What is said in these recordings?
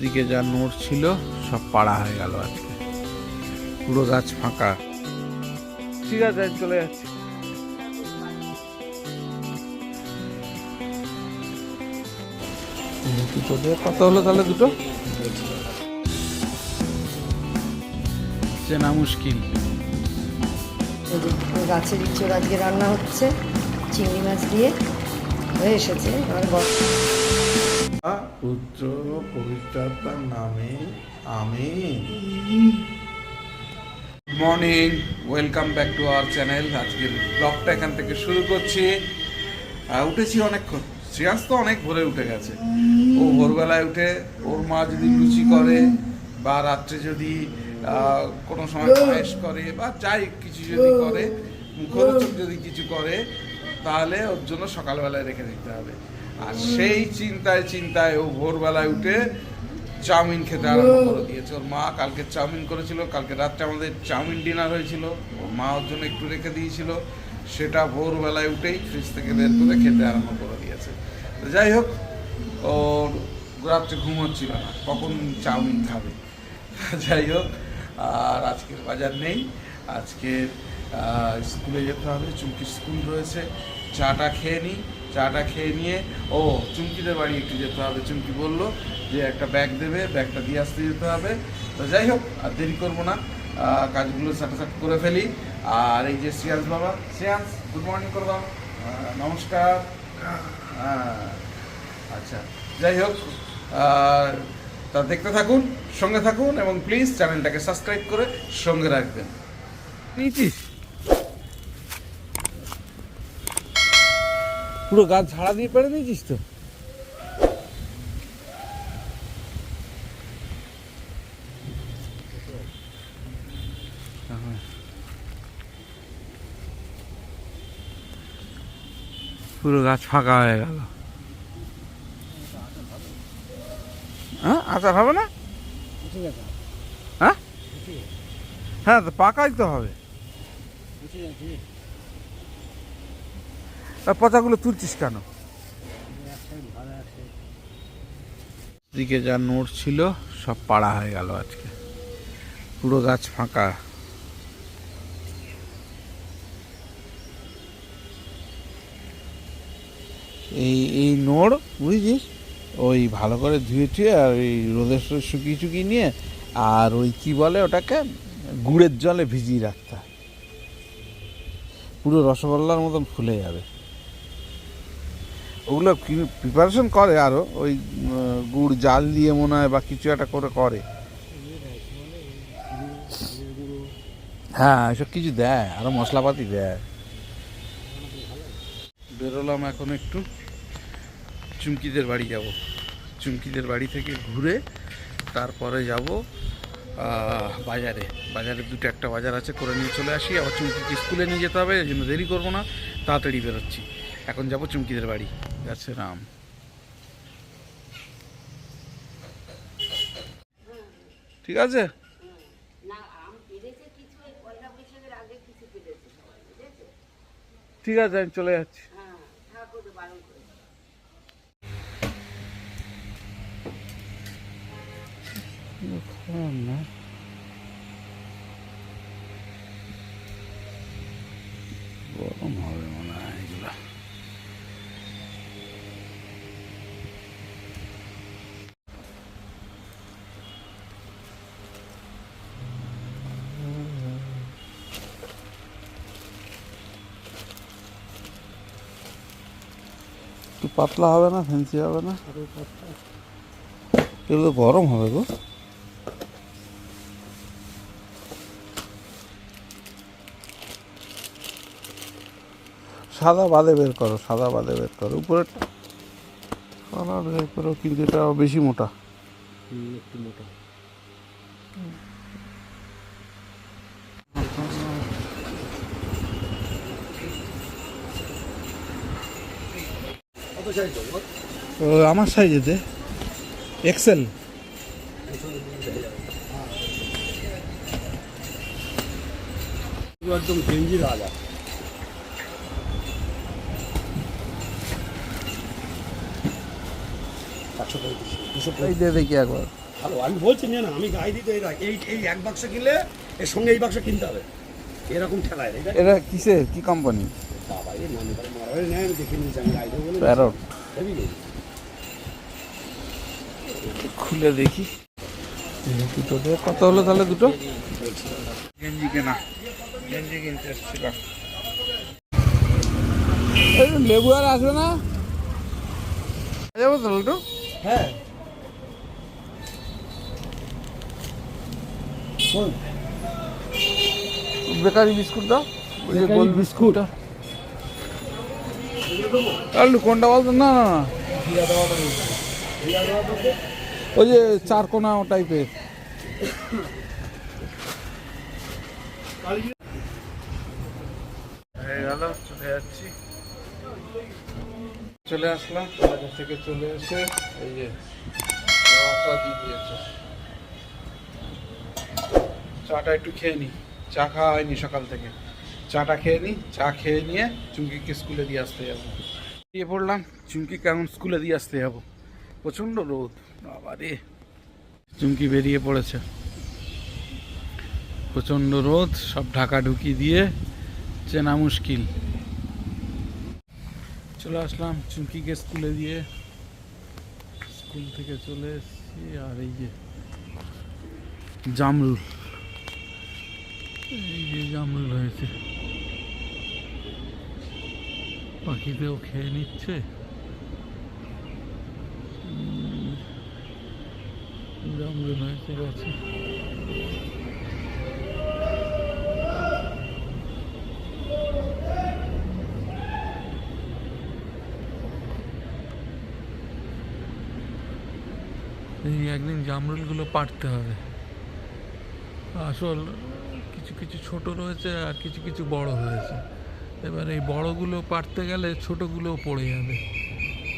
দিকে যা নোট ছিল সব পাড়া হয়ে গেল আজকে। পুরো গাছ ফাঁকা। ঠিক আছে চলে যাচ্ছি। কত হলো তাহলে দুটো? চেনা মুশকিল। গাছের ইঁচড় আজকে রান্না হচ্ছে চিংড়ি মাছ দিয়ে হয়ে এসেছে গ- পুত্র পবিত্রতার নামে আমি morning welcome back to our channel আজকের ব্লগটা এখান থেকে শুরু করছি। উঠেছি অনেকক্ষণ। শ্রেয়াস তো অনেক ভোরে উঠে গেছে। ও ভোরবেলায় উঠে ওর মা যদি লুচি করে, বা রাত্রে যদি কোনো সময় পায়েস করে, বা যাই কিছু যদি করে, মুখরোচক যদি কিছু করে, তাহলে ওর জন্য সকালবেলায় রেখে দিতে হবে। আর সেই চিন্তায় চিন্তায় ও ভোরবেলায় উঠে চাউমিন খেতে আরম্ভ করে দিয়েছে। ওর মা কালকে চাউমিন করেছিল কালকে রাত্রে আমাদের চাউমিন ডিনার হয়েছিল। ওর মা ওর জন্য একটু রেখে দিয়েছিল। সেটা ভোরবেলায় উঠেই ফ্রিজ থেকে বের করে খেতে আরম্ভ করে দিয়েছে। তো যাই হোক ওর রাত্রে ঘুম হচ্ছিল না কখন চাউমিন খাবে? যাই হোক আর আজকের বাজার নেই। আজকে আহ, স্কুলে যেতে হবে চুমকি স্কুল রয়েছে। চাটা খেয়ে নিই চাটা খেয়ে নিয়ে ও চুমকিদের বাড়ি একটু যেতে হবে। চুমকি বলল যে একটা ব্যাগ দেবে ব্যাগটা দিয়ে আসতে যেতে হবে। তো যাই হোক আর দেরি করব না। কাজগুলো সাটাসাট করে ফেলি। আর এই যে শ্রেয়াস বাবা শ্রেয়াস গুড মর্নিং করো। আহ, নমস্কার। আচ্ছা যাই হোক তা দেখতে থাকুন সঙ্গে থাকুন এবং প্লিজ চ্যানেলটাকে সাবস্ক্রাইব করে সঙ্গে রাখবেন। নিয়েছিস পুরো গাছ ঝাড়া দিয়ে পেরে নিয়েছিস তো। পুরো গাছ ফাঁকা হয়ে গেল। হ্যাঁ আচার হবে না? হ্যাঁ? হ্যাঁ তো পাকাই তো হবে। আর পচাগুলো তুলছিস কেন? দিকে যা নোট ছিল, সব পাড়া হয়ে গেল আজকে। পুরো গাছ ফাঁকা। এই এই নোড়, বুঝছিস? ওই ভালো করে ধুয়ে টুয়ে আর ওই সঙ্গে শুকিয়ে চুকিয়ে নিয়ে আর ওই কি বলে ওটাকে? গুড়ের জলে ভিজিয়ে রাখতে পুরো রসগোল্লার মতন ফুলে যাবে। ওগুলো প্রিপারেশন করে আরও ওই গুড়, জাল দিয়ে মনে হয় বা কিছু একটা করে করে। হ্যাঁ এসব কিছু দেয় আরও মশলাপাতি দেয়। বেরোলাম এখন একটু। চুমকিদের বাড়ি যাব। চুমকিদের বাড়ি থেকে ঘুরে তারপরে যাব বাজারে। বাজারে দুটো একটা বাজার আছে, করে নিয়ে চলে আসি। আবার চুমকিকে স্কুলে নিয়ে যেতে হবে, এই জন্য দেরি করব না। তাড়াতাড়ি বেরোচ্ছি। এখন যাব চুমকিদের বাড়ি। গাছে রাম। ঠিক আছে? ঠিক আছে আমি চলে যাচ্ছি। না গরম হবে মনে হয় এগুলো একটু পাতলা হবে না ফ্যান্সি হবে না? এগুলো গরম হবে গো। সাদা বাদে বের করো সাদা বাদে বের করো। উপরে কালার বের করো কিন্তু এটা বেশি মোটা। একটু মোটা কত চাই তো ও আমার সাইজেতে এক্সেল একদম গেঞ্জি রাজা। দুশো দিয়ে দেখি একবার। ভালো আমি বলছি না আমি গায়ে দিতে এই এই এই এক বাক্স কিনলে এর সঙ্গে এই বাক্স কিনতে হবে। এরকম ঠেলায় এটা এটা কিসের? কি কোম্পানি প্যারট। খুলে দেখি। দুটো কত হলো তাহলে দুটো? গেঞ্জি কেনা। গেঞ্জি কিনতে এসেছিলাম। লেবু আর আসবে না? যাব তো হ্যাঁ। বেকারি বিস্কুট দাও। Bakery biscuit. আলু কোনটা বলতো? না না ওই যে চারকোনা টাইপের চলে যাচ্ছি। চলে আসলাম বাজার থেকে চলে এসে এই যে দিয়ে দিয়েছে। চাটা একটু খেয়ে নি চা খাওয়া হয়নি সকাল থেকে। চাটা খেয়ে নিই, চা খেয়ে নিয়ে চুমকিকে স্কুলে দিয়ে আসতে যাব। দিয়ে পড়লাম, চুমকি কেমন স্কুলে দিয়ে আসতে যাব? প্রচণ্ড রোদ, বাবা রে। চুমকি বেরিয়ে পড়েছে। প্রচণ্ড রোদ, সব ঢাকা ঢুকি দিয়ে চেনা মুশকিল। চলে আসলাম চুমকিকে স্কুলে দিয়ে। স্কুল থেকে চলে এসেছি, আর এই যে জামরুল। এই যে জামরুল হয়েছে। পাখিতেও খেয়ে নিচ্ছে। জামরুল হয়েছে গাছে এই একদিন জামরুলগুলো পাড়তে হবে। আসল কিছু কিছু ছোট রয়েছে আর কিছু কিছু বড় হয়েছে। এবার এই বড়গুলো পারতে গেলে ছোটগুলোও পড়ে যাবে।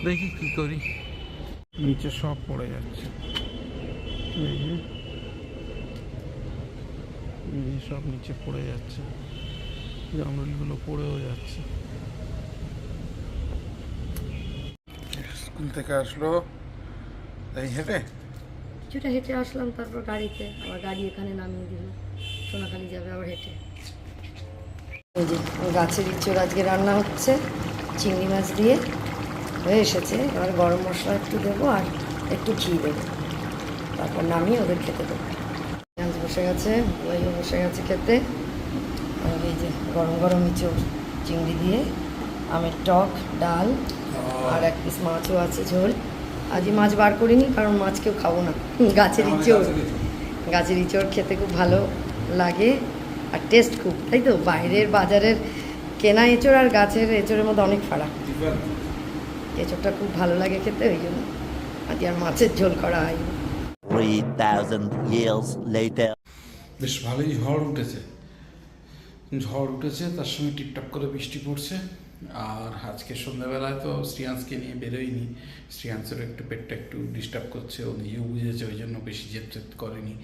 দেখি কি করি। নিচে সব পড়ে যাচ্ছে। এই যে সব নিচে পড়ে যাচ্ছে। জামরুলগুলো পড়েও যাচ্ছে। স্কুল থেকে আসলো। এই হেঁটে? কিছুটা হেঁটে আসলাম তারপর গাড়িতে। আবার গাড়ি এখানে নামিয়ে দিল। সোনাখালি যাবে আবার হেঁটে। এই যে গাছের ইঁচড় আজকে রান্না হচ্ছে চিংড়ি মাছ দিয়ে হয়ে এসেছে। এবার গরম মশলা একটু দেবো আর একটু ঘি দেবো। তারপর নামিয়ে ওদের খেতে দেবো। পেঁয়াজ বসে গেছে বইও বসে গেছে খেতে। আর এই যে গরম গরম ইঁচড় চিংড়ি দিয়ে আমের টক ডাল আর এক পিস মাছও আছে ঝোল। আজই মাছ বার করিনি কারণ মাছ কেউ খাব না। গাছের ইঁচড়। গাছের ইঁচড় খেতে খুব ভালো। লাগে আর টেস্ট খুব তাই তো? বাইরের বাজারের কেনা এঁচড় আর গাছের এঁচড়ের মধ্যে অনেক ফারাক। এঁচড়টা খুব ভালো লাগে খেতে ওই জন্য। আজ আর মাছের ঝোল করা হয় 3,000 years later. বেশ ভালোই ঝড় উঠেছে। ঝড় উঠেছে তার সঙ্গে টিপটাপ করে বৃষ্টি পড়ছে। আর আজকে সন্ধ্যাবেলায় তো শ্রিয়াংশকে নিয়ে বেরোয়নি। শ্রিয়াংশেরও একটু পেটটা একটু ডিস্টার্ব করছে ও নিজেও বুঝেছে ওই জন্য বেশি জেদ জেদ করেনি।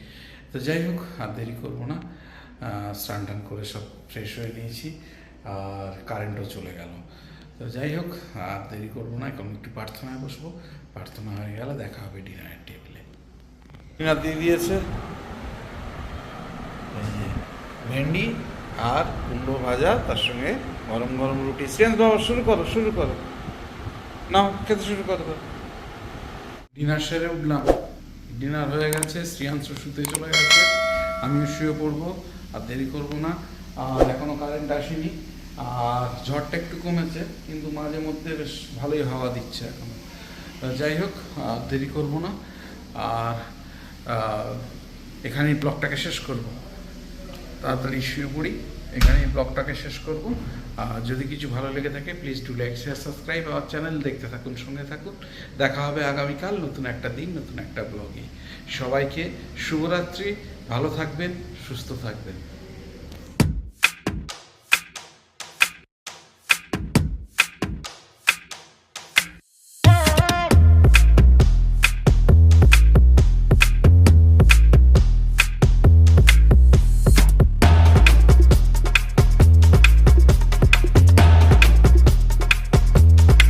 তো যাই হোক আর দেরি করব না। স্নান টান করে সব ফ্রেশ হয়ে নিয়েছি আর কারেন্টও চলে গেল। তো যাই হোক আর দেরি করব না এখন একটু প্রার্থনায় বসবো। প্রার্থনা হয়ে গেলে দেখা হবে ডিনারের টেবিলে ডিনার দিয়ে দিয়েছে। ভেন্ডি আর কুমড়ো ভাজা তার সঙ্গে গরম গরম রুটি। শ্রেয়াংস বাবা শুরু করো শুরু করো। নাও খেতে শুরু করো। ডিনার সেরে উঠলাম। ডিনার হয়ে গেছে শ্রিয়াংশ শুতে চলে গেছে। আমিও শুয়ে পড়ব, আর দেরি করব না। আর এখনও কারেন্ট আসেনি। আর ঝড়টা একটু কমেছে, কিন্তু মাঝে মধ্যে বেশ ভালোই হাওয়া দিচ্ছে এখন। যাই হোক, আর দেরি করব না। আর এখানেই ব্লগটাকে শেষ করব। তাড়াতাড়ি শুয়ে পড়ি। এখানে ব্লগটাকে শেষ করব। আর যদি কিছু ভালো লেগে থাকে please do like share subscribe আমার চ্যানেল দেখতে থাকুন, সঙ্গে থাকুন। দেখা হবে আগামীকাল নতুন একটা দিন, নতুন একটা ব্লগে। সবাইকে শুভরাত্রি। ভালো থাকবেন, সুস্থ থাকবেন।